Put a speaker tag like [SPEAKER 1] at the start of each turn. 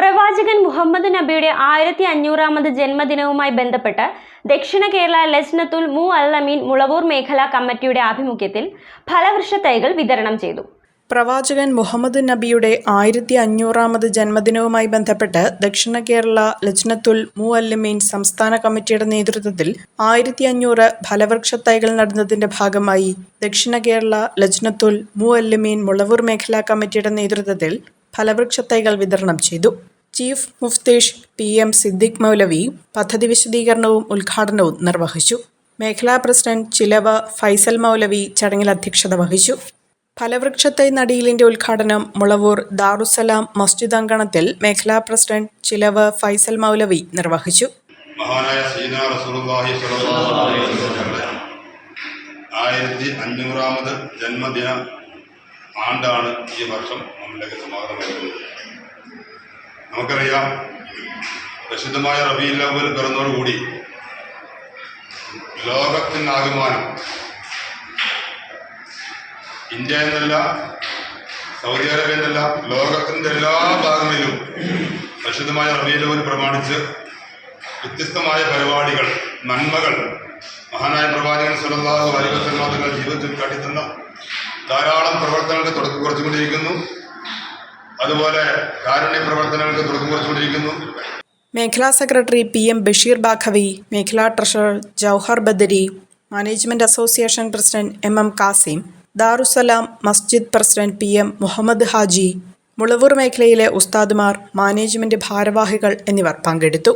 [SPEAKER 1] പ്രവാചകൻ മുഹമ്മദ് നബിയുടെ ആയിരത്തി അഞ്ഞൂറാമത് ജന്മദിനവുമായി ബന്ധപ്പെട്ട് ദക്ഷിണ കേരള ലജ്നത്തുൽ മു അല്ലമീൻ മുളവൂർ മേഖലാ കമ്മിറ്റിയുടെ ആഭിമുഖ്യത്തിൽ ഫലവൃക്ഷ തൈകൾ വിതരണം ചെയ്തു.
[SPEAKER 2] പ്രവാചകൻ മുഹമ്മദ് നബിയുടെ ആയിരത്തി അഞ്ഞൂറാമത് ജന്മദിനവുമായി ബന്ധപ്പെട്ട് ദക്ഷിണ കേരള ലജ്നത്തുൽ മു അല്ലമീൻ സംസ്ഥാന കമ്മിറ്റിയുടെ നേതൃത്വത്തിൽ ആയിരത്തി അഞ്ഞൂറ് ഫലവൃക്ഷ തൈകൾ നടുന്നതിന്റെ ഭാഗമായി ദക്ഷിണ കേരള ലജ്നത്തുൽ മു അല്ലമീൻ മുളവൂർ മേഖലാ കമ്മിറ്റിയുടെ നേതൃത്വത്തിൽ ഫലവൃക്ഷ തൈകൾ വിതരണം ചെയ്തു. ചീഫ് മുഫ്തീഷ് പി എം സിദ്ദിഖ് മൗലവി പദ്ധതി വിശദീകരണവും ഉദ്ഘാടനവും നിർവഹിച്ചു. മേഖലാ പ്രസിഡന്റ് ചിലവ ഫൈസൽ മൗലവി ചടങ്ങിൽ അധ്യക്ഷത വഹിച്ചു. ഫലവൃക്ഷത്തൈ നടിയിലിന്റെ ഉദ്ഘാടനം മുളവൂർ ദാറുസലാം മസ്ജിദ് അങ്കണത്തിൽ മേഖലാ പ്രസിഡന്റ് ചിലവ ഫൈസൽ മൗലവി നിർവഹിച്ചു.
[SPEAKER 3] ആയിരത്തി അഞ്ഞൂറാമത് ജന്മദിന ആണ്ടാണ് ഈ വർഷം നമ്മിലേക്ക് സമാഗതമായിട്ടുള്ളത് നമുക്കറിയാം പ്രസിദ്ധമായ റബീൽ അവൽ ലോകത്തിന്റെ ലോകത്തിനാകമാനം ഇന്ത്യ എന്നല്ല സൗദി അറേബ്യ എന്നല്ല ലോകത്തിന്റെ എല്ലാ ഭാഗങ്ങളിലും പ്രസിദ്ധമായ റബിയെല്ലാം അവൽ പ്രമാണിച്ച് വ്യത്യസ്തമായ പരിപാടികൾ നന്മകൾ മഹാനായ പ്രവാചകൻ വസല്ലം തങ്ങളുടെ ജീവിതത്തിൽ കാട്ടിത്തന്ന ധാരാളം പ്രവർത്തനങ്ങൾക്ക് തുടക്കം കുറിച്ചുകൊണ്ടിരിക്കുന്നു. അതുപോലെ കാരുണ്യ പ്രവർത്തനങ്ങൾക്ക് തുടക്കം കുറിച്ചുകൊണ്ടിരിക്കുന്നു.
[SPEAKER 2] മേഖലാ secretary P M Basheer Baqavi മേഖലാ treasurer Jauhar Badari management association president M M Kasim Darussalam Masjid president P M Muhammad Haji Mulavoor മേഖലയിലെ ഉസ്താദുമാർ മാനേജ്മെന്റ് ഭാരവാഹികൾ എന്നിവർ പങ്കെടുത്തു.